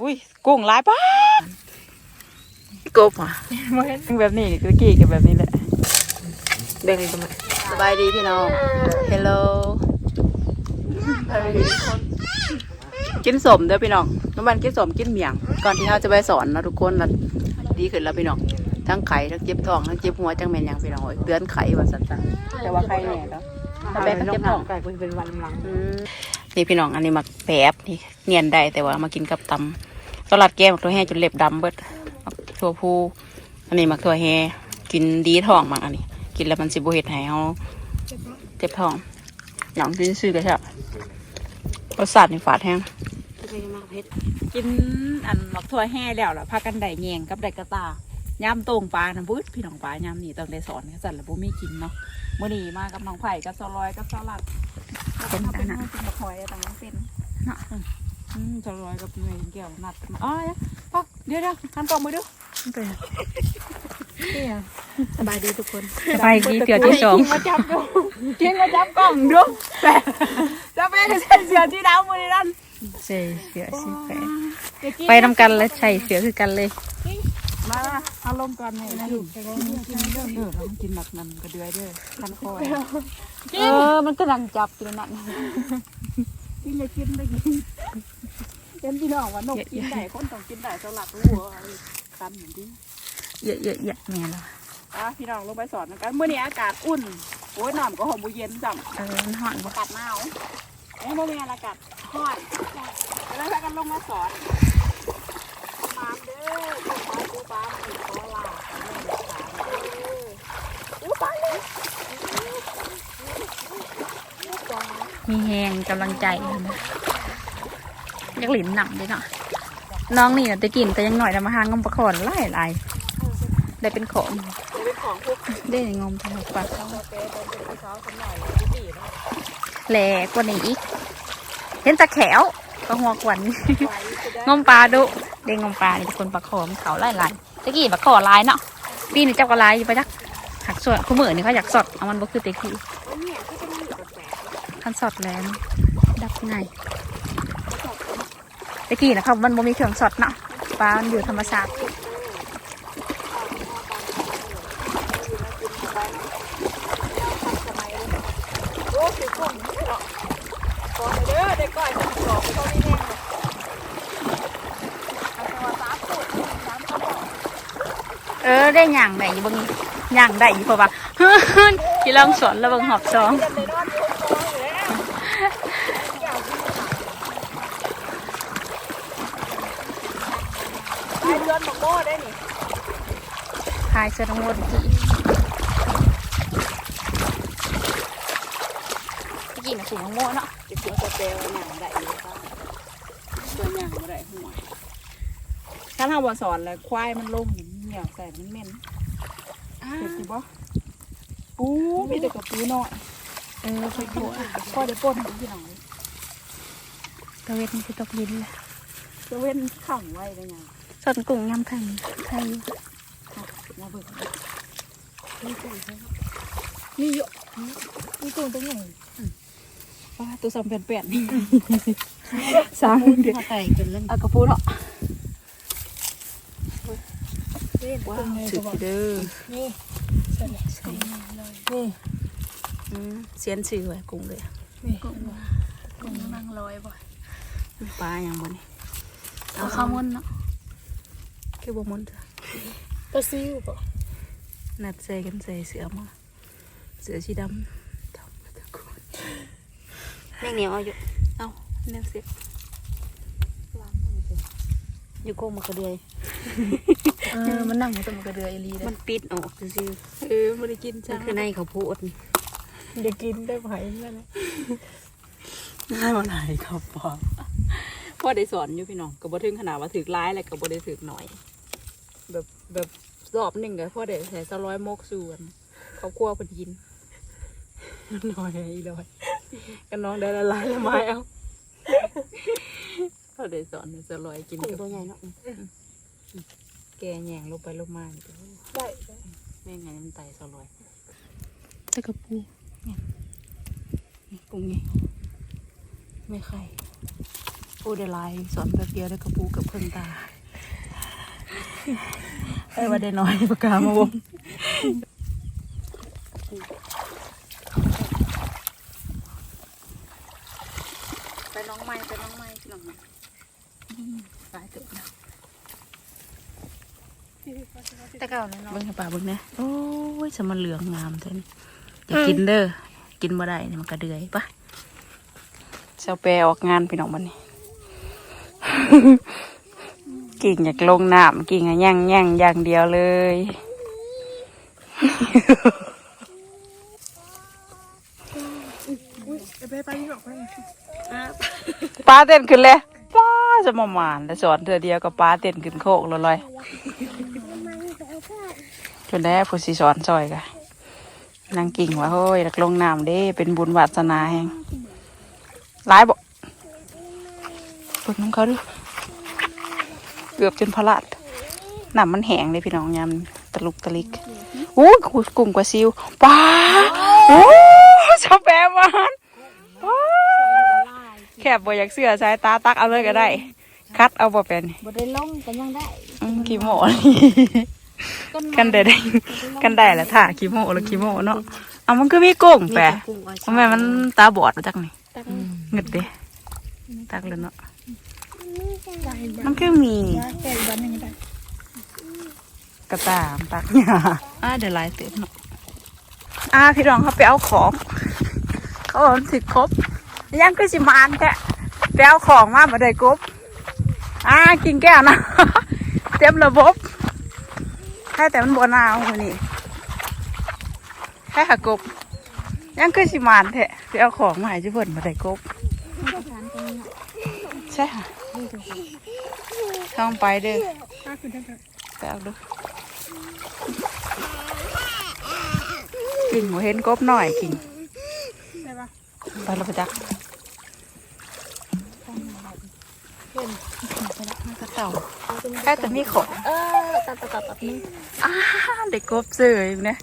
อุ้ยกุ้งหลายป้ากบอะแบบนี้ตะกี้กับแบบนี้แหละเด้งทำไมสบายดีพี่น้องเฮลโลกินสมเด้อพี่น้องน้ำมันกินสมกินเมียง ก่อนที่เราจะไปสอนเนาะทุกคนเราดีขึ้นแล้วพี่น้อง ทั้งไข่ทั้งเจ็บท้องทั้งเจ็บหัวจังแม่นหยังพี่น้องโอ้ยเตือนไข่ว่าสันสันแต่ว่าไข่แน่แล้วแต่แบกก็เจ็บท้องไก่เป็นวันหลังอืม นี่พี่น้องอันนี้มักแปบนี่เนียนได้แต่ว่ามากินกับตำสลัดแก้มมักตัวแห้จนเล็บดำเบิดมักถั่วพูอันนี้มักถั่วแห้กินดีท้องมักอันนี้ กินแล้วมันสิบเห็ดให้เฮาเจ็บท้องอย่างที่ซื้อก็ใช่รสชาตินี่ฝาดแห้งไม่มากเพชรกินอันมักถั่วแห้แล้วล่ะพากันได้แยงกับได้กระตายำตรงปลานะบุ้ดพี่น้องปลายำนี่ตองได้สอนกันสั่นแล้วบ่มีกินเนาะมื้อนี้มากับน้องไผ่กับซอลอยกับสลัด เป็นเอาอัเป็นนนั้นกินกับหอยต่างๆเป็นเนาะอืมซอลอยกับเมย์แก้วนัดกันมาอ๋อพักเดี๋ยวเดี๋ยวหันกล้องไปดูสบายดีทุกคนสบายดีเดี๋ยวที่สองมาจับดูกินมาจับกล้องดูแต่จะเป็นใส่เสื้อที่ดาวมือนั่นใส่เสือสีแฝดจะกินไปนำกันแล้วใส่เสือคือกันเลย มาเอาลงก่อนเลยนะลูกกินเรื่องเด้อเรากินหนักนั่นกระเดือยเด้อคันคอยเออมันก็ดังจับอยู่นั่นกินอย่ากินได้กินเป็นพี่น้องว่านกกินได้คนต้องกินได้สลักหัวกันเหมือนที่เยอะเยอะเยอะแม่เราอะพี่น้องลงไปสอนกันเมื่อนี้อากาศอุ่นโอ้ยน้ำก็หอมบุเย็นจังเออมันห่อนอากาศหนาวเอ้ยโมเมนอากาศห้อนแล้วพากันลงมาสอน ปูปลาปูปลาลามีแหงกำลังใจนะยากหลินหนำด้วยเนาะน้องนี่นะจะกินแต่ยังหน่อยแต่มาหางมปลาขอนไล่ไล่ได้เป็นของเป็นของพวกได้งมทางปลากาแฟตอนเป็นเช้าสักหน่อยดีๆนะแหลกกว่านี้อีกเห็นตะแขวก็หัวกวันไว้จะได้งมปลาดุ เด้งงปลานี่เป็นคนปลาขอมเขาไล่ไล่ตะกี้ปลาขอลายเนาะปีนี้เจ้าก็ลายอยู่ไปจักหักส่วนคู่มือนี่เขาอยากสดเอามันบ่คือตะกี้เนี่ยที่เป็นอยู่กับแสงคันสดแล้วดับไงตะกี้นะครับมันบ่มีเครื่องสดเนาะปลามันอยู่ธรรมชาติ โอ้ถือกล่องนี่เหรอก่อนเด้อได้ก่อนกล่องเขาไม่แน่งเลยเอาตัวสามสูตรสามกระบอก เออ ได้ย่างได้อยู่เบางย่างได้อยู่เพราะว่าที่ลองสอนแล้วเบางหอบสองเรียนเลยนอนอยู่คออยู่แล้วไปเดือนหมกโม่ได้นี่พายเสื้อทั้งหมดกี่ตะกี้น่ะสูงทั้งหมดเนาะจะกินสเปรย์หนังได้อยู่ป่ะตัวหนังมาได้หัวถ้าเราบอสอนเลยควายมันลงเหนียวใส่มันเหม็นเห็นสิบ่ปูมีแต่กับปูน้อยเออค่อยโผล่ก็ได้ป้นพี่น้องตะเวนนี่คือตกลิ้นแหละจะเว้นขังไว้ได้ยังสดกุ้งยำไข่ไข่มาเบิกนี่เยอะนี่ตัวตัวใหญ่ป้าตัวสามแผ่นแผ่นนี่สามเดือนไข่จนเล่นเอากระปูเนาะ ว้าวสุดเด้อนี่นี่อืมเสียนสื่อไว้กุ้งเลยกุ้งกุ้งนั่งลอยบ่ปลาอย่างบนนี่เอาข้าวมันเนาะคือบ่มุนเถอะปลาซิวบ่นัดใส่กันใส่เสือมาเสือสีดำดำตะกุนแม่งเหนียวเอาอยู่เอ้าแนวเสียอยู่กุ้งมากระเดือย เออมันนั่งอยู่ตรงมากระเดือยอีหลีเลยมันปิดออกซื่อเออไม่ได้กินๆจ้ามันคือในเขาวโพูดจะกินได้ไหมนั่นง่ายมาไหนครับพ่อพ่อได้สอนอยู่พี่น้องก็บ่ถึงขนาดว่าถือร้ายอะไรก็บ่ได้ถือหน่อย แบบแบบรอบหนึ่งก็พ่อได้ใส่สร้อยมกส่วนเขาคั่วเพิ่นกินน้อยอีน้อยกันน้องได้ละลายละไม้เอาพ่อได้สอนให้สร้อยกินกุ้งกับตัวใหญ่เนาะ แกแยงลงไปลงมานี่ก็ได้แม่งไงมันไตสร้อยตะกระปูนี่กุ้งไงไม่ไข่โอ้เดลายสอนแป๊บเดียวได้กระปูกับเครื่องตาไอ้ว่าได้น้อยปากกามาวงไปน้องไม้ไปน้องไม้พี่น้องไม้ตายเถอะนะ แต่เก่าเลยเนาะเบิ่งให้ป่าเบิ่งนะโอ้ยสมันเหลืองงามเท่านี้อย่ากินเด้อกินบ่ได้นี่มันกระเดือยปะเซาแปรออกงานพี่น้องบันนี้กิ่งอยากลงน้ำกิ่งอะย่างย่างอย่างเดียวเลยไปไปนี่หรอกไปปลาเต้นขึ้นเลยป้าจะมาหมานแต่สอนเธอเดียวกับปลาเต้นขึ้นโคกเลยเลย จนได้ผู้สิสอนซอยกะนางกิ่งว่าเฮ้ยนักลงน้ำเด้ เป็นบุญวาสนาแห่งหลายบ่เปิดน้ำเขาดูเกือบจนพลาดน้ำมันแห้งเลยพี่น้องยามตะลุกตะลิกอู้ยกุ้งกว่าซิวปลาโอ้ชอบแปมมันว้าแคบบ่อยากเสือสายตาตักเอาเลยก็ได้ คัดเอาบ่เป็นบ่ได้ลงก็ยังได้อืมขี้โม กันได้ได้กันได้แหละท่าขี้โมแล้วขี้โมเนาะเอามันก็มีกุ้งแปะทำไมมันตาบอดมาจากนี่เงึดเด้ตักเลยเนาะมันก็มีแกอีกวันหนึ่งได้กระตามตักเนี่ยอ่าเดี๋ยวลายเต็มเนาะอ่าพี่รองเขาไปเอาของเขาเอาสิครบยังก็สิมานแท้ไปเอาของมาบ่ได้ครบอ่ากินแก้วนะเต็มระบบ แค่แต่มันบนาวนี่แค่หกบ ยังก็สิมานแท้ไปเอาของมาให้เจ้าเพิ่นบ่ได้ครบใช่ค่ะต้องไปเด้อถ้าคือท่านไปเอาดูกิ่งหัวเห็นกบหน่อยกิ่งไปะไปเราไปจักแค่แต่มีขออ ตัดตัดตัดนี่อ้าเด็กกบเสยอยู่นะ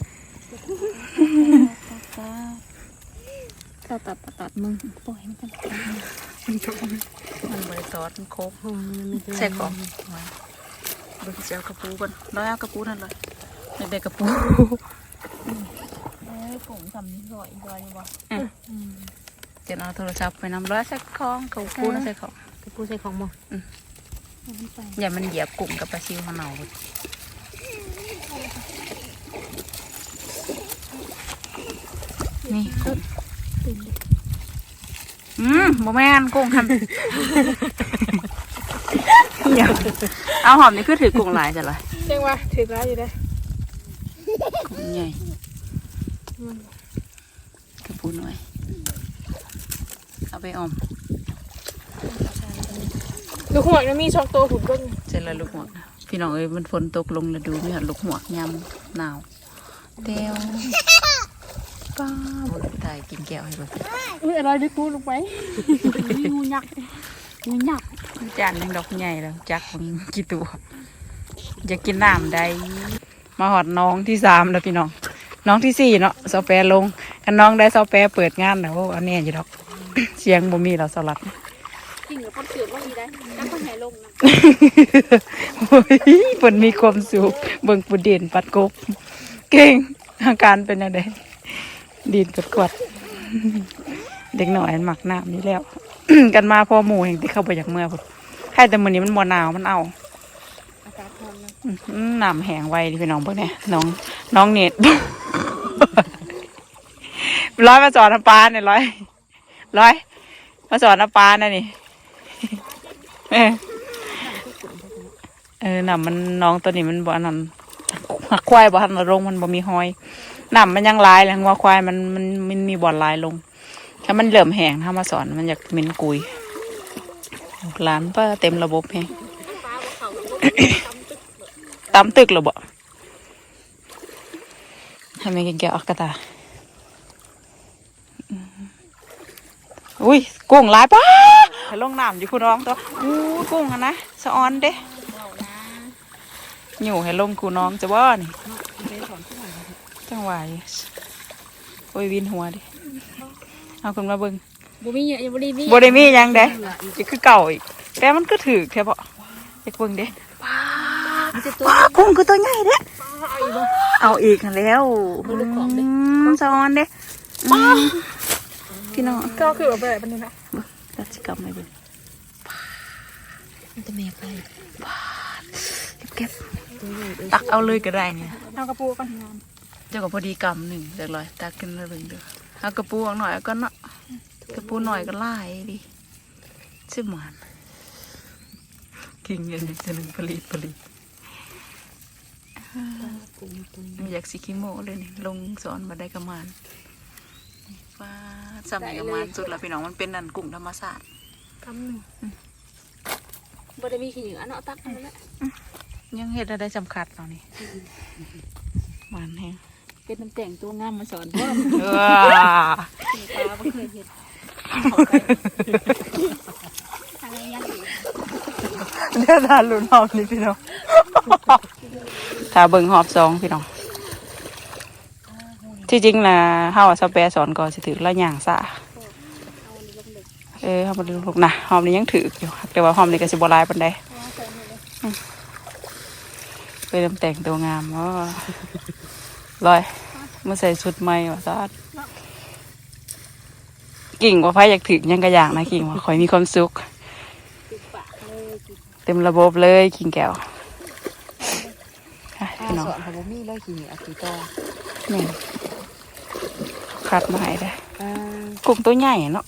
ตัดตัดตัดตัดมึงปล่อยมันกันมันบริซอสมันครบใส่ของเบิ่งเสียวกระปูก่อนร้อยเอากระปูนั่นเลยเด็กกระปูเอ้ยผมทำนี่ร่อยร่อยว่ะเดี๋ยวเอาโทรศัพท์ไปนำร้อยใส่ของกระปูนั่นใส่ของกระปูใส่ของมึง อย่ามันเหยียบกลุ่มกับปลาซิวของเรานี่กุ้งอืมโมแมนกุ้งทำอย่าเอาหอมนี่คือถือกุ้งหลายจ้ะเลยเจ้งว่าถือร้ายอยู่ได้กุ้งใหญ่กระปูหน่อย เอาไปออม ลูกหัวมันมีช่องโตหุ่นเบิ้งเสร็จแล้วลูกหวกนะพี่น้องเอ้ยมันฝนตกลงแล้วดูไม่เห็นลูกหวกยำหนาวเตียวป้าบนตายกินแก้วให้บ่อุ้ยอะไรได้พูดลงไปงูยักษ์งูยักษ์จานหนึงดอกใหญ่แล้วจักมันกี่ตัวอยากกินน้ำใดมาหอดน้องที่สามแล้วพี่น้อง น้องที่สี่เนาะซอแปรลงกันน้องได้ซอแปรเปิดงานแล้วอันนี้อยู่ดอก เสียงบ่มีเราสลัด จริงกับคนเสือว่าดีได้แล้วคนไหนลงนะโอ้ยเพิ่นมีความสุขเบิ่งปุเด่นปัดกบ เก่งอาการเป็นอะไรดีนกดกวดเด็กหน่อยมันหมักน้ำนี่แล้ว กันมาพอหมู่แห่งที่เข้าไปจากเมื่อพุ่นใครแต่มื้อนี้มันบ่หนาวมันเอาอากาศร้อนนะอืมน้ำแห้งไวดิพี่น้องพวกเนี้ยน้องน้องเน็ต ร้อยมาสอนน้ำปลาเนี่ยร้อย ร้อยมาสอนน้ำปลาน่ะนี่ เออเออน้ำมันน้องตัวนี้มันบ่อนันหักควายบ่ทันลงมันบ่มีหอยหน้ำมันยังลายเลยงัวควายมันมันมันมีบ่อนลายลงถ้ามันเหลื่อมแหงถ้ามาสอนมันอยากเม็นกุยหลานป้าเต็มระบบแฮงตามตึกเหรอบ่ทำไมกินแก้วอักกะตาอืม อุ้ยกุ้งหลายป้าให้ลงน้ำอยู่คุณน้องตัวอู้กุ้งอะนะสะออนเด้อยู่ให้ลงคูน้องจะบ่นี่จังหวะอยู่โอ้ยวินหัวดิเอาคุณมาเบิ่งบ่มีเยอะยังบ่ได้มีบ่ได้มีหยังเด้สิคือเก่าอีกแต่มันก็ถือแค่บ่เด็กเบิ่งเด้มีแต่ตัวว้ากุ้งคือตัวใหญ่เด้เอาอีกหั่นแล้วอืมสอนเด้อืม พี่น้องก็คือแบบแบบนี้นะตัดสิกรรมไม่เบิ่งมันจะแม่ไปเก็บตักเอาเลยก็ได้เนี่ยเอากระปูกันงามเจ้าก็พอดีกำหนึ่งเดี๋ยวลอยตักขึ้นมาเบิ่งเด้อเอากระปูออกหน่อยก็เนาะกระปูหน่อยก็ไล่ดิสิหมานกินเงินจะหนึ่งผลิตผลิตไม่อยากสิคิโมเลยนี่ลงสอนมาได้กระมาน นี่ฟ้าสมัยกระมานสุดละพี่น้องมันเป็นนันกุ้งธรรมศาสตร์คำหนึ่งบ่ได้มีขี้เหงื่อเนาะตักนั่นแหละยังเห็ดอะไรสำคัญตอนนี้มันแห้งเป็นน้ำแต่งตัวงามมาสอนบ่เออปลาบ่เคยเห็นอะไรยังอีกเดี๋ยวทานลุ้นหอบนี่พี่น้องถ้าเบิ่งหอบสองพี่น้อง ที่จริงนะเฮาอะสเปรสอนก่อนสิถือละอย่างซะเออเฮาบ่ได้ลูกนะหอมนี่ยังถืออยู่แต่ว่าหอมนี่ก็สิบ่หลายปานใดอืมไปนำแต่งตัวงามอ๋อลอยมาใส่ชุดใหม่ว่าซะกิ่งว่าไผอยากถือหยังก็อย่างนะกิ่งว่าขอยมีความสุข เต็มระบบเลยกิ่งแก้วค่ะพี่น้องสอนเขาบ่มีเลยขี้เหงื่อขี้ตอนี่ คัดมาให้ได้กุ้งตัวใหญ่เนาะ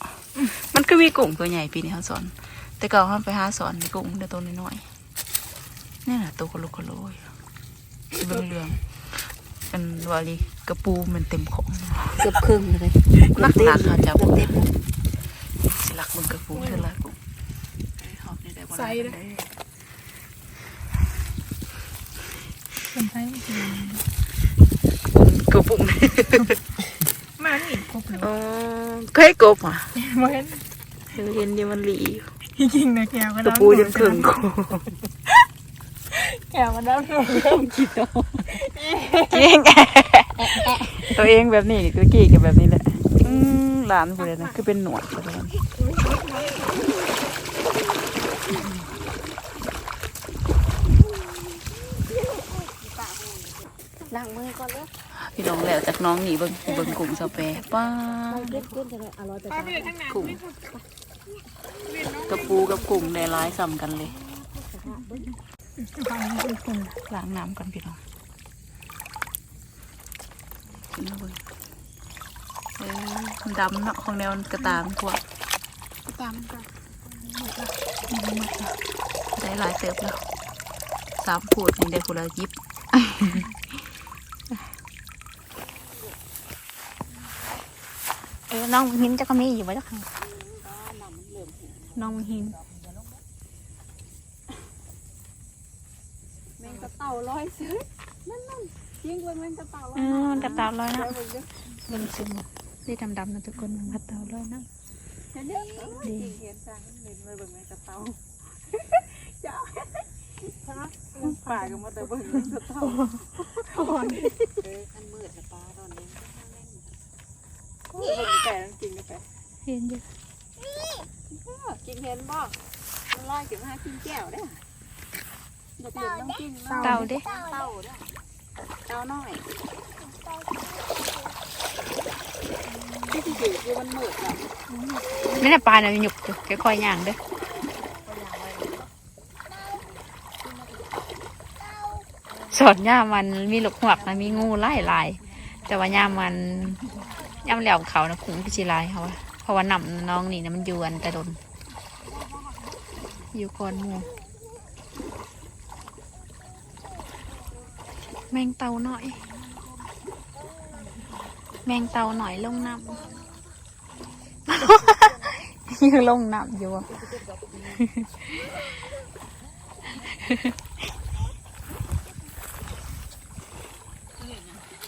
มันก็มีกุ้งตัวใหญ่ปีนี้เขาสอน แต่เก่าเขาไปหาสอนกุ้งเดี๋ยวตัวน้อยๆนี่แหละตัวกะโหลกกะโหลยเรื่องเรื่องๆเป็นวาลีกระปูมันเต็มของเกือบครึ่งเลยนักหนักเขาจะเกือบเต็มเลยสิลักมึงกระปูเท่าไรกุ้งหอบนี่ได้บ่ได้คนไทยกระปุก มาหนีครบเลยอ๋อเคยกบอะมาเห็นเห็นเห็นอยู่มันหลีอยู่จริงๆนะแกวก็กระปูจนครึ่งกูแกวก็ได้หนูเริ่มคิดแล้วเก่งตัวเองแบบนี้ตัวกี้กับแบบนี้แหละอืมหลานผู้ใดนะคือเป็นหนวดอะไรแบบนี้ล้างมือก่อนเลย พี่น้องแล้วจากน้องหนีเบิ่งเบิ่งกุ้งสเปรป้าเก็บเก็บจะได้อร่อยแต่ไปไปเลยทั้งนั้นกุ้งกระปูกับกุ้งได้ร้ายซ้ำกันเลยล้างน้ำกันพี่น้องกินเบิ่งเออมันดำเนาะของแนวมันกระตามกว่าตามกันได้หลายเติบแล้วสามขวดยังได้คนละยิบ เออ น้องหินจะก็มีอยู่ไว้จ้ะค่ะน้องหินแมงกระเต่าลอยซื้อนั่นนั่นยิงเลยแมงกระเต่าลอยเออมันกระตาลอยนะเบิ่งซึมนี่ดำๆนะทุกคนมันกระตาลอยนะเห็นดิดีเห็นจังเห็นมาเบิ่งแมงกระเต่าจ้าป่าก็มาแต่เบิ่งแมงกระเต่าอ่อนอันมืดนะปลาตอนนี้เบิ่งแต่จริงนะแต่ เห็นอยู่กินเห็นบ่มันลอยขึ้นมากินแก้วได้อยากเห็นน้ำกินเต่าเด้เต่าเด้เต่าน้อยที่ที่อยู่คือมันมืดอะไม่ได้ปลาเนี่ยหยุบอยู่ค่อยๆย่างเด้อสอนย่ามันมีหลกหวกนะมีงูไล่ลายๆแต่ว่าย่ามันย่ามันเหลี่ยมเขานะคุ้งพิชิลายเขาว่า เพราะว่าน้ำน้องนี่นะมันยวนแต่โดนอยู่ก่อนหมูแมงเตาหน่อย แมงเตาหน่อยลงน้ำยังลงน้ำอยู่อะ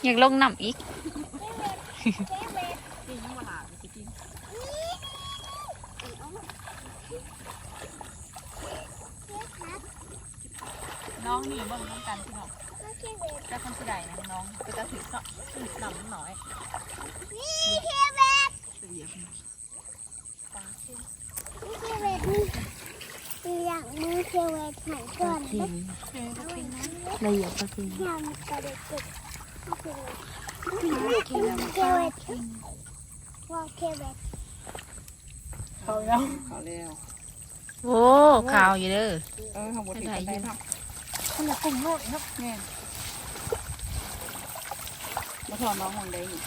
อยากลงน้ำอีก น้องนี่เบิ่งน้ำกันพี่น้องแต่คนสิได้นะน้องก็จะถือเนาะหนำหน่อยนี่เทียบแบบเวทนี่อยากมือเทเวทหายก่อนนะละเอียดก็คือทำกระเด็กติดเทเวทเทเวทว่าเทเวทเขาแล้วเขาแล้วโอ้ขาวอยู่เด้อเออเขาบดติดกันได้ เนาะคนละกลุ่มโลดครับแม่มาถอนน้องมองได้นี่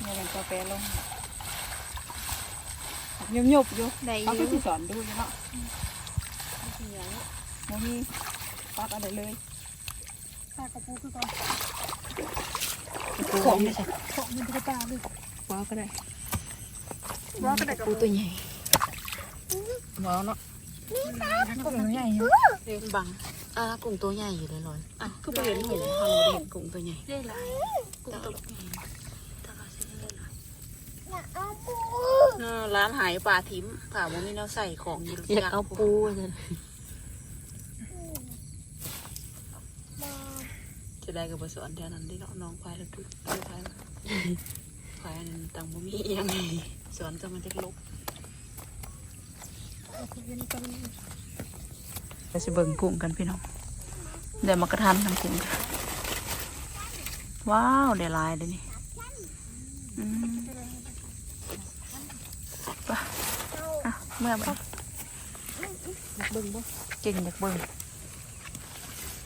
เนี่ยมันกาแฟลงยบยบอยู่ได้อเขาก็ยู่สิสอนดูอยู่เนาะโมนี่ปักเอะไรเลยปากกระปูคือก่อนของไม่ใช่ของมันจะตาดิว้าวก็ได้ว่าก็ได้กับปูตัวใหญ่ว้าวเนาะ กุ้งใหญ่เรียนบังอ่ากุ้งตัวใหญ่อยู่เลยลอยอะคือไปเห็นหูเขาบ่ได้เห็นกุ้งตัวใหญ่ได้หลายกุ้งตัวเอาปูเออร้านหายปลาทิมผ่าบ่มีแนวใส่ของอยู่อยากเอาปูเลยจะได้กับบสอนแถวนั้นได้เนาะน้องควายแล้วทุกทุกควายควายนั้นตังบ่มีอิหยังไงสอนจะมันจะลบ ไปสิเบิ่งกุ้งกันพี่น้องเดี๋ยวมากระทันทำกุ้งกันว้าวได้หลายเลยนี่อืมไปอะเมื่อไหร่เบิ่งบ่เก่งอยากเบิ่ง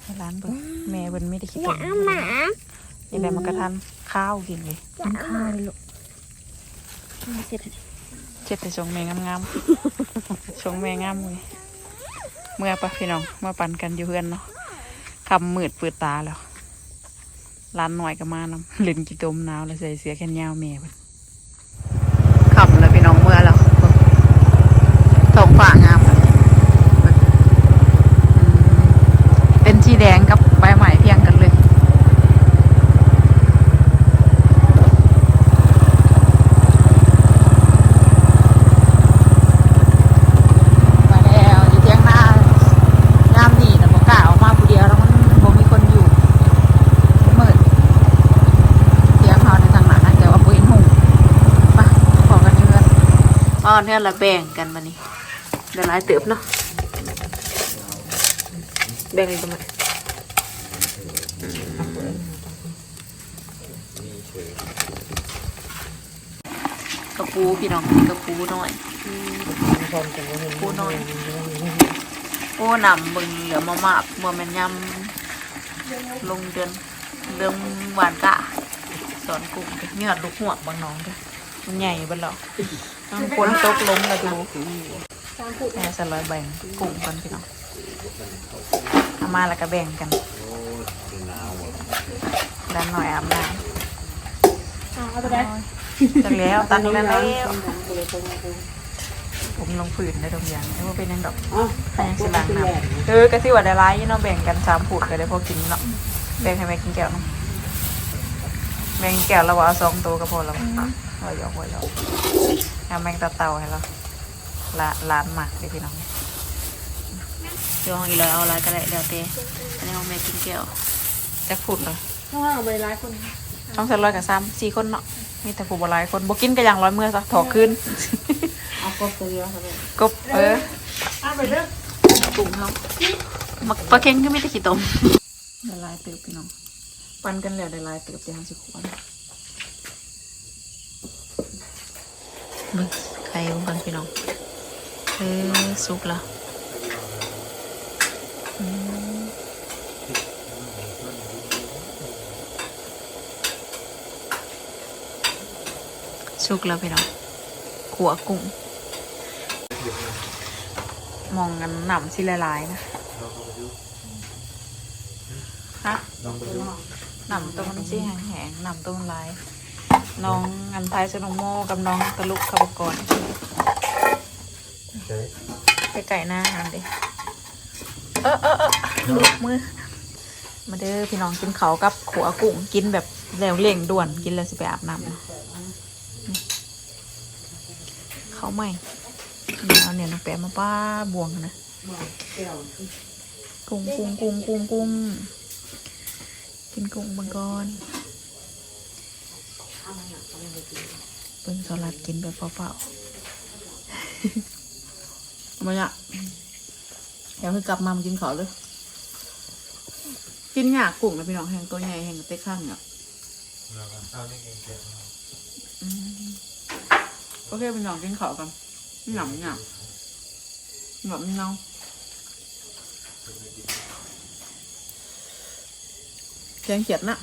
ให้ร้านเบิ่งแม่เบิ่นไม่ได้คิดอย่าตเอาหมานี่แหละมากระทันข้าวกินเลยอย่าเอาหมาเสร็จ เจ็ดแต่ชงแม่งามๆชงแม่งามเลยเมื่อปะพี่น้องเมื่อปันกันอยู่เพื่อนเนาะคำมืดเปิดตาแล้วร้านหน่อยก็มานำเล่นกีตมหนาวแล้วใส่เสียแขนยาวแม่เพิ่นขับแล้วพี่น้องเมื่อแล้วท้องฟ้างามเลยอืมเป็นสีแดงกับใบใหม่เพียงกันเลย มาแล้วอยู่เที่ยงหน้ายามนี่แต่บอกกล้าออกมาผู้เดียวแล้วมันบ่มีคนอยู่มืดเที่ยงเขาในทางหลังนะแต่ว่าปุ้ยหุ่งไปขอกันเพื่อน อ๋อเนี่ยละแบ่งกันมานี่เดี๋ยวหลายเติบเนาะแบ่งกันมากระปูพี่น้องกระปูหน่อยปูน้อยปูนำบึงเหลือมามาบบัวแม่นยำลงเดือนเดือนหวานกะสอนกุ้งเด้อลูกหัวบางน้องด้อมันใหญ่บ้านหรอ กต้องคนตกลงแล้วดูแม่สลอยแบ่งกุ้งกันพี่น้องเอามาแล้วก็แบ่งกันด้านหน่อยอาบน้ำเอาไปได้จังแล้วตันแล้วแล้วผมลงผืนได้ตรงอย่างไม่ว่าเป็นยังดอกใครยังสิล้างน้ำเออก็สิว่าได้ร้ายอยู่เนาะแบ่งกันสามผูดก็ได้พอกินเนาะแบ่งให้แม่กินแก้วเนาะแบ่งแก้วแล้วว่าเอาสองตัวก็พอแล้วเราหยอกไว้แล้ว เอาแมงตาเต่าให้เราละล้านหมากเดี๋ยวพี่น้องเดี๋ยวห้องอีเลยเอาอะไรก็ได้เดี๋ยวเต้อันนี้ห้องแม่กินแก้วจะพูดเลยเพราะว่าเอาไปร้ายคนช่องเสร็จร้อยกับซ้ำสี่คนเนาะมีแต่ผู้บหลายคนบ่กินก็อย่างร้อยเมื่อซะถอขึ้นเอากบตัวเดียวครับกบเออเอาไปเด้อปรุงเขามักปลาเค็งก็ไม่ได้ขี้ต้มได้หลายเติบพี่น้อง ปันกันแล้วได้หลายเติบเดี๋ยวห้าสิบขวด มึงไข่ลงกันพี่น้องเออสุกแล้วอืมสุกแล้วพี่น้องขัวกุ้งมองกันหนำสิละลายๆนะฮะหนำตัวมันสิแห้งๆหนำตัวมันลาย น้องอันไทยสนองโมกับน้องตะลุกขับก่อนไปไก่หน้าอันเดิเออเออเออลุกมือ มาเด้อพี่น้องกินเขาวกับขัวกุ้งกินแบบแล้วเร่งด่วนกินแล้วสิไปอาบน้ำนะนี่เขาวไหม่นี่เอาเนี่ยน้องแปะมาป้าบวงนะกุ้งกุ้งกุ้งกุ้งกุ้งกินกุ้งบังกอน เปิ้งสลัดกินแบบเปล่าๆมาเนี่ยแถวคือกลับมามากินข้าวเลย กินหยากกุ้งนะพี่น้องแห้งตัวใหญ่แห้งเต็กข้างเนี่ยเราก็เอานี่เองเก็บมาโอเคพี่น้องกินข้าวกันหนำหนำหนำเนาแกงเขียดนะ